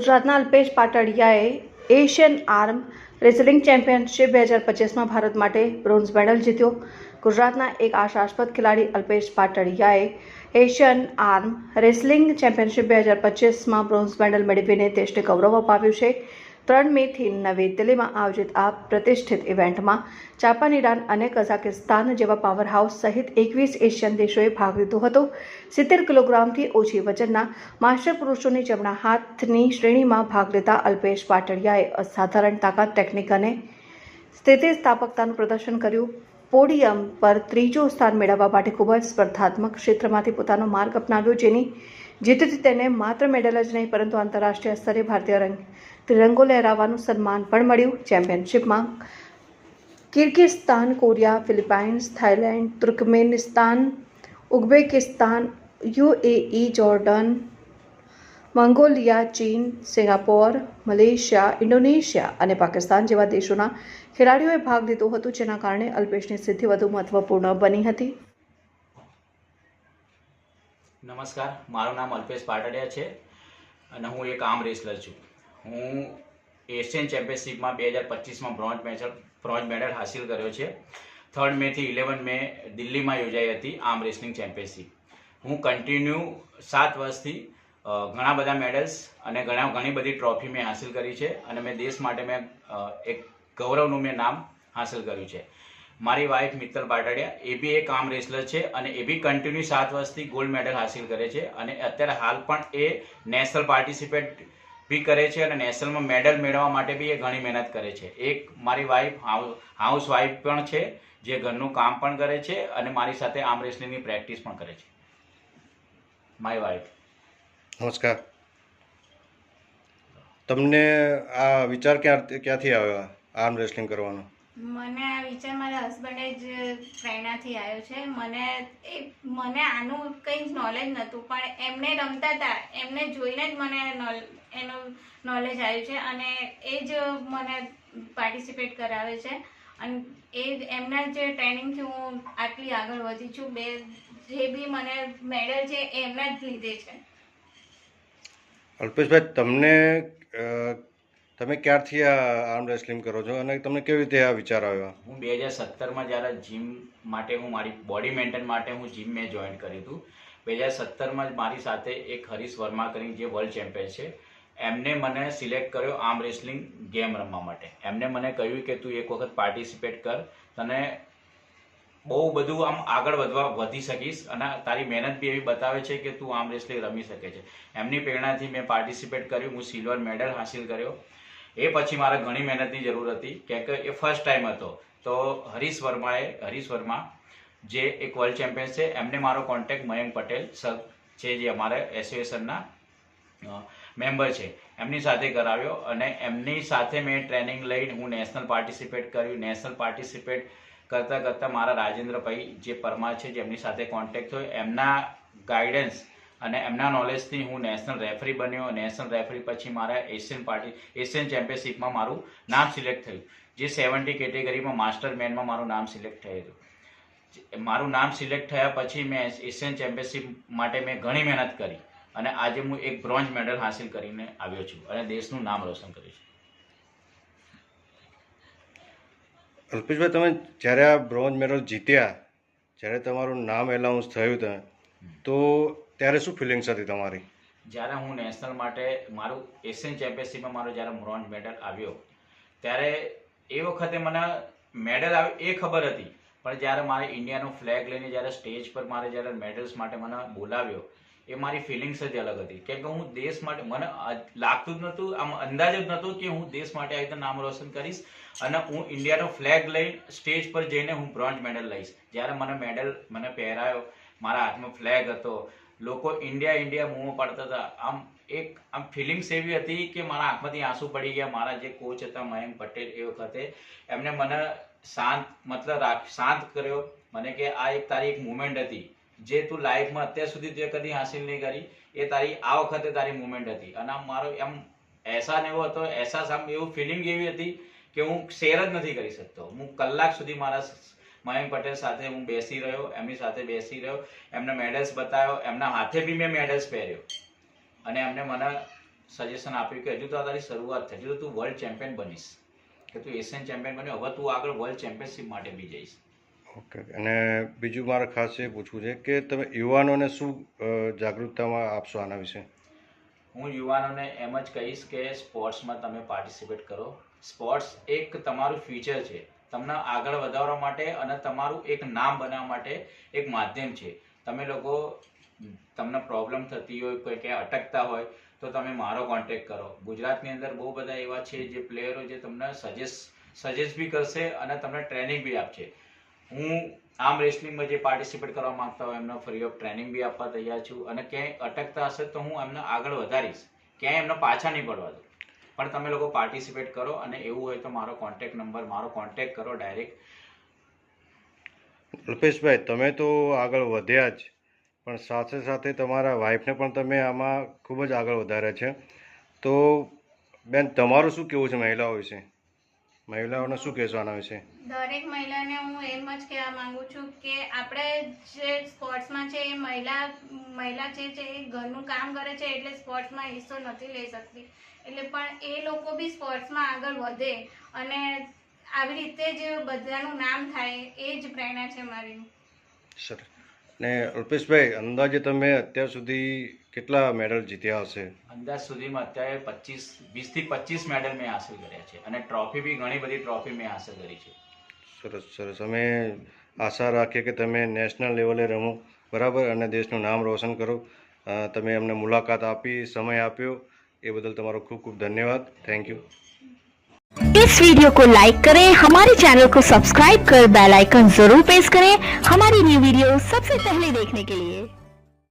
ગુજરાતના અલ્પેશ પાટડિયાએ Asian arm wrestling championship બે હજાર પચીસમાં ભારત માટે બ્રોન્ઝ મેડલ જીત્યો. ગુજરાતના એક આશાસ્પદ ખેલાડી અલ્પેશ પાટડિયાએ એશિયન આર્મ રેસલિંગ ચેમ્પિયનશિપ બે હજાર પચીસમાં બ્રોન્ઝ મેડલ મેળવીને દેશને ગૌરવ અપાવ્યું છે. ત્રણ મેથી નવી દિલ્હીમાં આયોજિત આ પ્રતિષ્ઠિત ઇવેન્ટમાં જાપાન, ઈરાન અને કઝાકિસ્તાન જેવા પાવર હાઉસ સહિત એકવીસ એશિયન દેશોએ ભાગ લીધો હતો. સિત્તેર કિલોગ્રામથી ઓછી વજનના માસ્ટર પુરુષોની જમણા હાથની શ્રેણીમાં ભાગ લેતા અલ્પેશ પાટડિયાએ અસાધારણ તાકાત ટેકનિક અને સ્થિતિસ્થાપકતાનું પ્રદર્શન કર્યું. પોડિયમ પર ત્રીજું સ્થાન મેળવવા માટે ખૂબ જ સ્પર્ધાત્મક ક્ષેત્રમાંથી પોતાનો માર્ગ અપનાવ્યો, જેની જીતથી તેને માત્ર મેડલ જ નહીં, પરંતુ આંતરરાષ્ટ્રીય સ્તરે ભારતીય રંગ ત્રિરંગો લહેરાવવાનું સન્માન પણ મળ્યું. ચેમ્પિયનશિપમાં Kyrgyzstan, Korea, Philippines, Thailand, Turkmenistan, Uzbekistan, UAE, Jordan, Mongolia, ચીન, સિંગાપોર, મલેશિયા, ઇન્ડોનેશિયા અને પાકિસ્તાન જેવા દેશોના ખેલાડીઓએ ભાગ લીધો હતો, જેના કારણે અલ્પેશની સિદ્ધિ વધુ મહત્વપૂર્ણ બની હતી. નમસ્કાર, મારું નામ અલ્પેશ પાટડિયા છે અને હું એક આર્મ રેસલર છું. હું એશિયન ચેમ્પિયનશિપમાં બે હજાર પચીસમાં બ્રોન્ઝ મેડલ બ્રોન્ઝ મેડલ હાસિલ કર્યો છે. થર્ડ મેથી ઇલેવન મે દિલ્હીમાં યોજાઈ હતી આર્મ રેસલિંગ ચેમ્પિયનશિપ. હું કન્ટિન્યુ સાત વર્ષથી ઘણા બધા મેડલ્સ અને ઘણા, ઘણી બધી ટ્રોફી મેં હાસિલ કરી છે અને મેં દેશ માટે મેં એક ગૌરવનું મેં નામ હાંસલ કર્યું છે. મારી વાઈફ મિત્તલ પાટડિયા, એ બી એક આર્મ રેસલર છે અને એ બી કન્ટિન્યુ સાત વર્ષથી ગોલ્ડ મેડલ હાસિલ કરે છે અને અત્યારે હાલ પણ એ નેશનલ પાર્ટિસિપેટ બી કરે છે અને નેશનલમાં મેડલ મેળવવા માટે બી એ ઘણી મહેનત કરે છે. એક મારી વાઈફ હાઉસ વાઈફ પણ છે, જે ઘરનું કામ પણ કરે છે અને મારી સાથે આર્મ રેસલિંગની પ્રેક્ટિસ પણ કરે છે. માય વાઈફ નમસ્કાર. તમને આ વિચાર ક્યાં ક્યાંથી આવ્યો આર્મ રેસલિંગ કરવાનો? મને આ વિચાર મારા હસબન્ડે જ પ્રેરણાથી આવ્યો છે. મને એ, મને આનું કંઈ જ નોલેજ નહોતું, પણ એમને રમતા હતા એમને જોઈને જ મને એનું નોલેજ આવ્યું છે અને એ જ મને પાર્ટિસિપેટ કરાવે છે. અને એ એમના જે ટ્રેનિંગથી હું આટલી આગળ વધી છું, બે, જે બી મને મેડલ છે એ એમના જ લીધે છે. અલ્પેશભાઈ, તમને તમે ક્યારથી આ આર્મ રેસલિંગ કરો છો? અને તમને કેવી રીતે આ વિચાર આવ્યો? હું બે હજાર સત્તરમાં જ્યારે જીમ માટે હું મારી બોડી મેન્ટેન માટે હું જીમ મેં જોઈન કર્યું હતું. બે હજાર સત્તરમાં જ મારી સાથે એક હરીશ વર્મા કરીને જે વર્લ્ડ ચેમ્પિયન છે, એમને મને સિલેક્ટ કર્યો આર્મ રેસલિંગ ગેમ રમવા માટે. એમને મને કહ્યું કે તું એક વખત પાર્ટિસિપેટ કર, તને બહુ બધું આમ આગળ વધવા વધી શકીશ અને તારી મહેનત બી એવી બતાવે છે કે તું આર્મ રેસલિંગ રમી શકે છે. એમની પ્રેરણાથી મેં પાર્ટિસિપેટ કર્યું, હું સિલ્વર મેડલ હાંસિલ કર્યો. એ પછી મારે ઘણી મહેનતની જરૂર હતી. કેમ કે એ ફર્સ્ટ ટાઈમ હતો. તો હરીશ વર્માએ, હરીશ વર્મા, જે એક વર્લ્ડ ચેમ્પિયન છે, એમને મારો કોન્ટેક્ટ મયંક પટેલ સર છે, જે અમારા એસોસિએશનના મેમ્બર છે. એમની સાથે કરાવ્યો અને એમની સાથે મેં ટ્રેનિંગ લઈને હું નેશનલ પાર્ટિસિપેટ કર્યું. નેશનલ પાર્ટિસિપેટ કરતાં કરતાં મારા રાજેન્દ્રભાઈ જે પરમાર છે, જેમની સાથે કોન્ટેક્ટ થયો, એમના ગાઈડન્સ અને એમના નોલેજથી હું નેશનલ રેફરી બન્યો. નેશનલ રેફરી પછી મારા એશિયન પાર્ટી એશિયન ચેમ્પિયનશિપમાં મારું નામ સિલેક્ટ થયું. જે સેવન્ટી કેટેગરીમાં માસ્ટર મેનમાં મારું નામ સિલેક્ટ થયું હતું મારું નામ સિલેક્ટ થયા પછી મેં એશિયન ચેમ્પિયનશિપ માટે મેં ઘણી મહેનત કરી. અને આજે હું એક બ્રોન્ઝ મેડલ હાંસિલ કરીને આવ્યો છું અને દેશનું નામ રોશન કર્યું છે. અલ્પેશભાઈ, તમે જ્યારે આ બ્રોન્ઝ મેડલ જીત્યા, જ્યારે તમારું નામ એલાઉન્સ થયું તમે તો ત્યારે શું ફિલિંગ્સ હતી તમારી? જ્યારે હું નેશનલ માટે મારું એશિયન ચેમ્પિયનશિપમાં મારો જ્યારે બ્રોન્ઝ મેડલ આવ્યો, ત્યારે એ વખતે મને મેડલ આવ્યો એ ખબર હતી. પણ જ્યારે મારે ઇન્ડિયાનો ફ્લેગ લઈને જ્યારે સ્ટેજ પર મારે જ્યારે મેડલ્સ માટે મને બોલાવ્યો, એ મારી ફિલિંગ્સ જ અલગ હતી. કેમ કે હું દેશ માટે, મને લાગતું જ નહોતું, આમ અંદાજ જ નહોતો કે હું દેશ માટે આવી રીતે નામ રોશન કરીશ અને હું ઇન્ડિયાનો ફ્લેગ લઈ સ્ટેજ પર જઈને હું બ્રોન્ઝ મેડલ લઈશ. જ્યારે મને મેડલ મને પહેરાયો, મારા હાથમાં ફ્લેગ હતો લોકો ઇન્ડિયા ઇન્ડિયા મોં પાડતા હતા. આમ એક, આમ ફિલિંગ્સ એવી હતી કે મારા આંખમાંથી આંસુ પડી ગયા. મારા જે કોચ હતા, મયંક પટેલ, એ વખતે એમને મને શાંત, મતલબ શાંત કર્યો. મને કે આ એક તારી એક મુમેન્ટ હતી. જે તું લાઈફમાં અત્યાર સુધી તે કદી હાસિલ નહીં કરી, એ તારી, આ વખતે તારી મુમેન્ટ હતી. અને આમ મારો એમ અહેસાસ એવો હતો, અહેસાસ આમ એવું ફિલિંગ એવી હતી કે હું શેર જ નથી કરી શકતો. હું કલાક સુધી મારા મયંક પટેલ સાથે હું બેસી રહ્યો એમની સાથે બેસી રહ્યો એમને મેડલ્સ બતાવ્યો એમના હાથે બી મેં મેડલ્સ પહેર્યો. અને એમને મને સજેશન આપ્યું કે હજુ તો તારી શરૂઆત થઈ હજુ તો તું વર્લ્ડ ચેમ્પિયન બનીશ. કે તું એશિયન ચેમ્પિયન બન્યો હવે તું આગળ વર્લ્ડ ચેમ્પિયનશિપ માટે બી જઈશ. ઓકે અને બીજું મારે ખાસ એ પૂછવું છે કે તમે યુવાનોને શું જાગૃતતામાં આપશો આના વિશે? હું યુવાનોને એમ જ કહીશ કે સ્પોર્ટ્સમાં તમે પાર્ટિસિપેટ કરો. સ્પોર્ટ્સ એક તમારું ફ્યુચર છે. તમને આગળ વધારવા માટે અને તમારું એક નામ બનાવવા માટે એક માધ્યમ છે. તમે લોકો તમને પ્રોબ્લેમ થતી હોય, કોઈ ક્યાંય અટકતા હોય, તો તમે મારો કોન્ટેક્ટ કરો. ગુજરાતની અંદર બહુ બધા એવા છે જે પ્લેયરો જે તમને સજેસ્ટ સજેસ્ટ બી કરશે અને તમને ટ્રેનિંગ બી આપશે. હું આમ રેસલિંગમાં જે પાર્ટિસિપેટ કરવા માંગતા હોય, એમને ફ્રી ઓફ ટ્રેનિંગ બી આપવા તૈયાર છું અને ક્યાંય અટકતા હશે તો હું એમને આગળ વધારીશ. ક્યાંય એમને પાછા નહીં પડવા દઉં. પણ તમે લોકો પાર્ટિસિપેટ કરો અને એવું હોય તો મારો કોન્ટેક્ટ નંબર મારો કોન્ટેક્ટ કરો ડાયરેક્ટ અલ્પેશભાઈ, તમે તો આગળ વધ્યા જ, પણ સાથે સાથે તમારા વાઈફને પણ તમે આમાં ખૂબ જ આગળ વધાર્યા છે. તો બેન, તમારું શું કહેવું છે મહિલાઓ વિશે? મહિલાઓને શું કહેવાના વિશે દરેક મહિલાને હું એમ જ કહેવા માંગુ છું કે આપણે જે સ્પોર્ટ્સમાં છે એ મહિલા મહિલા છે જે ઘરનું કામ કરે છે એટલે સ્પોર્ટ્સમાં હિસ્સો નથી લઈ શકતી. એટલે પણ એ લોકો બી સ્પોર્ટ્સમાં આગળ વધે અને આવી રીતે જ બધાનું નામ થાય એ જ પ્રેરણા છે મારી. સર ને અલ્પેશભાઈ અંદાજે તમે અત્યાર સુધી કેટલા મેડલ જીત્યા હશે અંદાજ સુધીમાં અત્યારે પચીસ વીસથી પચીસ મેડલ મેં હાંસલ કર્યા છે અને ટ્રોફી બી ઘણી બધી ટ્રોફી મેં હાંસલ કરી છે સરસ સરસ અમે આશા રાખીએ કે તમે નેશનલ લેવલે રમો બરાબર અને દેશનું નામ રોશન કરો અ, તમે અમને મુલાકાત આપી સમય આપ્યો એ બદલ તમારો ખૂબ ખૂબ ધન્યવાદ થેન્ક યુ इस वीडियो को लाइक करें हमारे चैनल को सब्सक्राइब कर बेल आइकन जरूर प्रेस करें हमारी न्यू वीडियो सबसे पहले देखने के लिए